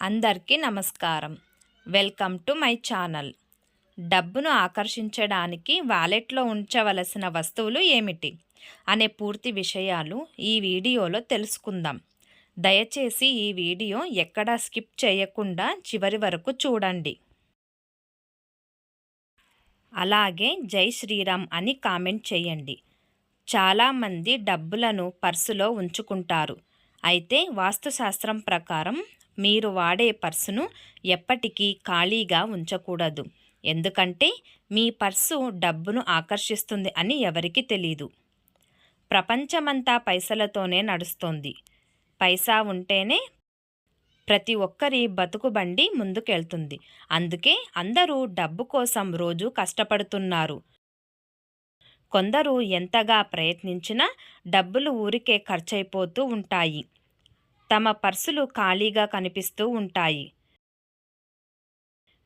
అందరికీ నమస్కారం. Welcome to my channel. డబ్బును ఆకర్షించడానికి వాలెట్లో ఉంచవలసిన వస్తువులు ఏమిటి? అనే పూర్తి విషయాలు ఈ వీడియోలో తెలుసుకుందాం. దయచేసి ఈ వీడియో ఎక్కడా స్కిప్ చేయకుండా చివరి వరకు చూడండి. అలాగే జై శ్రీరామ్ అని కామెంట్ చేయండి. చాలామంది డబ్బులను పర్సులో ఉంచుకుంటారు. అయితే వాస్తుశాస్త్రం ప్రకారం మీరు వాడే పర్సును ఎప్పటికీ ఖాళీగా ఉంచకూడదు. ఎందుకంటే మీ పర్సు డబ్బును ఆకర్షిస్తుంది అని ఎవరికి తెలీదు. ప్రపంచమంతా పైసలతోనే నడుస్తోంది. పైసా ఉంటేనే ప్రతి ఒక్కరి బతుకుబండి ముందుకెళ్తుంది. అందుకే అందరూ డబ్బు కోసం రోజు కష్టపడుతున్నారు. కొందరు ఎంతగా ప్రయత్నించినా డబ్బులు ఊరికే ఖర్చయిపోతూ ఉంటాయి. తమ పర్సులు ఖాళీగా కనిపిస్తూ ఉంటాయి.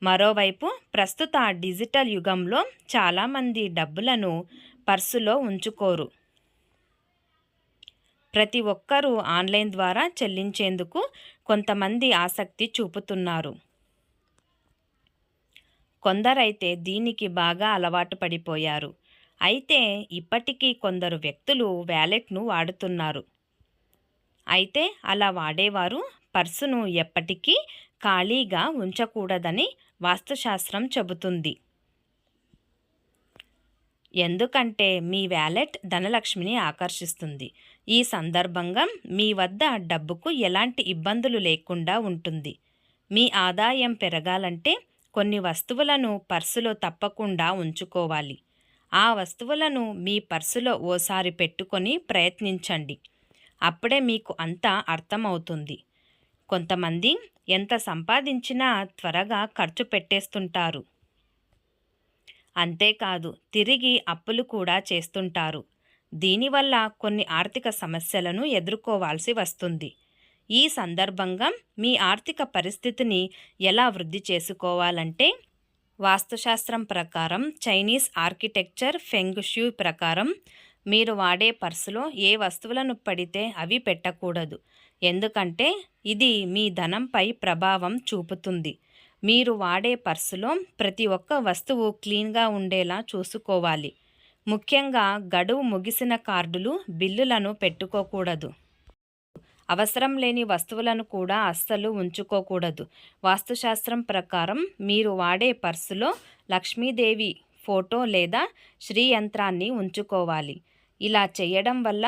మరోవైపు ప్రస్తుత డిజిటల్ యుగంలో చాలామంది డబ్బులను పర్సులో ఉంచుకోరు. ప్రతి ఒక్కరూ ఆన్లైన్ ద్వారా చెల్లించేందుకు కొంతమంది ఆసక్తి చూపుతున్నారు. కొందరైతే దీనికి బాగా అలవాటు పడిపోయారు. అయితే ఇప్పటికీ కొందరు వ్యక్తులు వ్యాలెట్ను వాడుతున్నారు. అయితే అలా వాడేవారు పర్సును ఎప్పటికీ ఖాళీగా ఉంచకూడదని వాస్తుశాస్త్రం చెబుతుంది. ఎందుకంటే మీ వ్యాలెట్ ధనలక్ష్మిని ఆకర్షిస్తుంది. ఈ సందర్భంగా మీ వద్ద డబ్బుకు ఎలాంటి ఇబ్బందులు లేకుండా ఉంటుంది. మీ ఆదాయం పెరగాలంటే కొన్ని వస్తువులను పర్సులో తప్పకుండా ఉంచుకోవాలి. ఆ వస్తువులను మీ పర్సులో ఓసారి పెట్టుకొని ప్రయత్నించండి. అప్పుడే మీకు అంతా అర్థమవుతుంది. కొంతమంది ఎంత సంపాదించినా త్వరగా ఖర్చు పెట్టేస్తుంటారు. అంతేకాదు తిరిగి అప్పులు కూడా చేస్తుంటారు. దీనివల్ల కొన్ని ఆర్థిక సమస్యలను ఎదుర్కోవాల్సి వస్తుంది. ఈ సందర్భంగా మీ ఆర్థిక పరిస్థితిని ఎలా వృద్ధి చేసుకోవాలంటే వాస్తుశాస్త్రం ప్రకారం చైనీస్ ఆర్కిటెక్చర్ ఫెంగ్షూ ప్రకారం మీరు వాడే పర్సులో ఏ వస్తువులను పడితే అవి పెట్టకూడదు. ఎందుకంటే ఇది మీ ధనంపై ప్రభావం చూపుతుంది. మీరు వాడే పర్సులో ప్రతి ఒక్క వస్తువు క్లీన్గా ఉండేలా చూసుకోవాలి. ముఖ్యంగా గడువు ముగిసిన కార్డులు బిల్లులను పెట్టుకోకూడదు. అవసరం లేని వస్తువులను కూడా అస్సలు ఉంచుకోకూడదు. వాస్తుశాస్త్రం ప్రకారం మీరు వాడే పర్సులో లక్ష్మీదేవి ఫోటో లేదా శ్రీ యంత్రాన్ని ఉంచుకోవాలి. ఇలా చేయడం వల్ల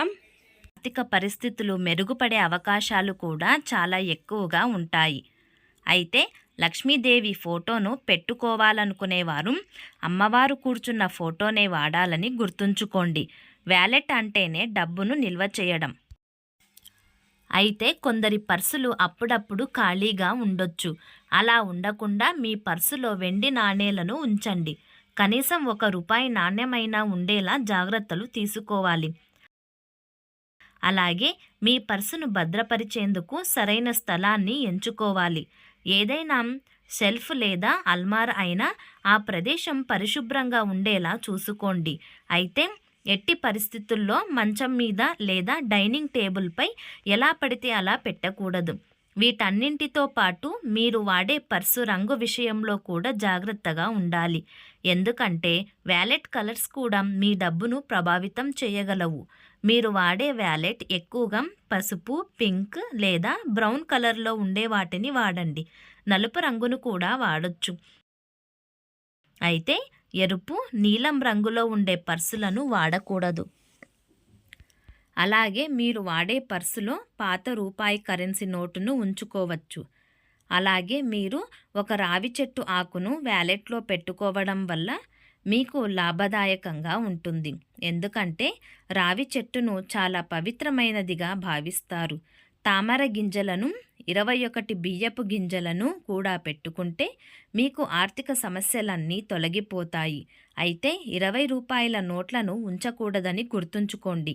ఆర్థిక పరిస్థితులు మెరుగుపడే అవకాశాలు కూడా చాలా ఎక్కువగా ఉంటాయి. అయితే లక్ష్మీదేవి ఫోటోను పెట్టుకోవాలనుకునేవారు అమ్మవారు కూర్చున్న ఫోటోనే వాడాలని గుర్తుంచుకోండి. వ్యాలెట్ అంటేనే డబ్బును నిల్వ చేయడం. అయితే కొందరి పర్సులు అప్పుడప్పుడు ఖాళీగా ఉండొచ్చు. అలా ఉండకుండా మీ పర్సులో వెండి నాణేలను ఉంచండి. కనీసం ఒక రూపాయి నాణ్యమైనా ఉండేలా జాగ్రత్తలు తీసుకోవాలి. అలాగే మీ పర్సును భద్రపరిచేందుకు సరైన స్థలాన్ని ఎంచుకోవాలి. ఏదైనా షెల్ఫ్ లేదా అల్మార్ అయినా ఆ ప్రదేశం పరిశుభ్రంగా ఉండేలా చూసుకోండి. అయితే ఎట్టి పరిస్థితుల్లో మంచం మీద లేదా డైనింగ్ టేబుల్పై ఎలా పడితే అలా పెట్టకూడదు. వీటన్నింటితో పాటు మీరు వాడే పర్సు రంగు విషయంలో కూడా జాగ్రత్తగా ఉండాలి. ఎందుకంటే వ్యాలెట్ కలర్స్ కూడా మీ డబ్బును ప్రభావితం చేయగలవు. మీరు వాడే వ్యాలెట్ ఎక్కువగా పసుపు పింక్ లేదా బ్రౌన్ కలర్లో ఉండే వాటిని వాడండి. నలుపు రంగును కూడా వాడొచ్చు. అయితే ఎరుపు నీలం రంగులో ఉండే పర్సులను వాడకూడదు. అలాగే మీరు వాడే పర్సులో పాత రూపాయి కరెన్సీ నోటును ఉంచుకోవచ్చు. అలాగే మీరు ఒక రావి చెట్టు ఆకును వ్యాలెట్లో పెట్టుకోవడం వల్ల మీకు లాభదాయకంగా ఉంటుంది. ఎందుకంటే రావి చెట్టును చాలా పవిత్రమైనదిగా భావిస్తారు. తామర గింజలను ఇరవై ఒకటి బియ్యపు గింజలను కూడా పెట్టుకుంటే మీకు ఆర్థిక సమస్యలన్నీ తొలగిపోతాయి. అయితే ఇరవై రూపాయల నోట్లను ఉంచకూడదని గుర్తుంచుకోండి.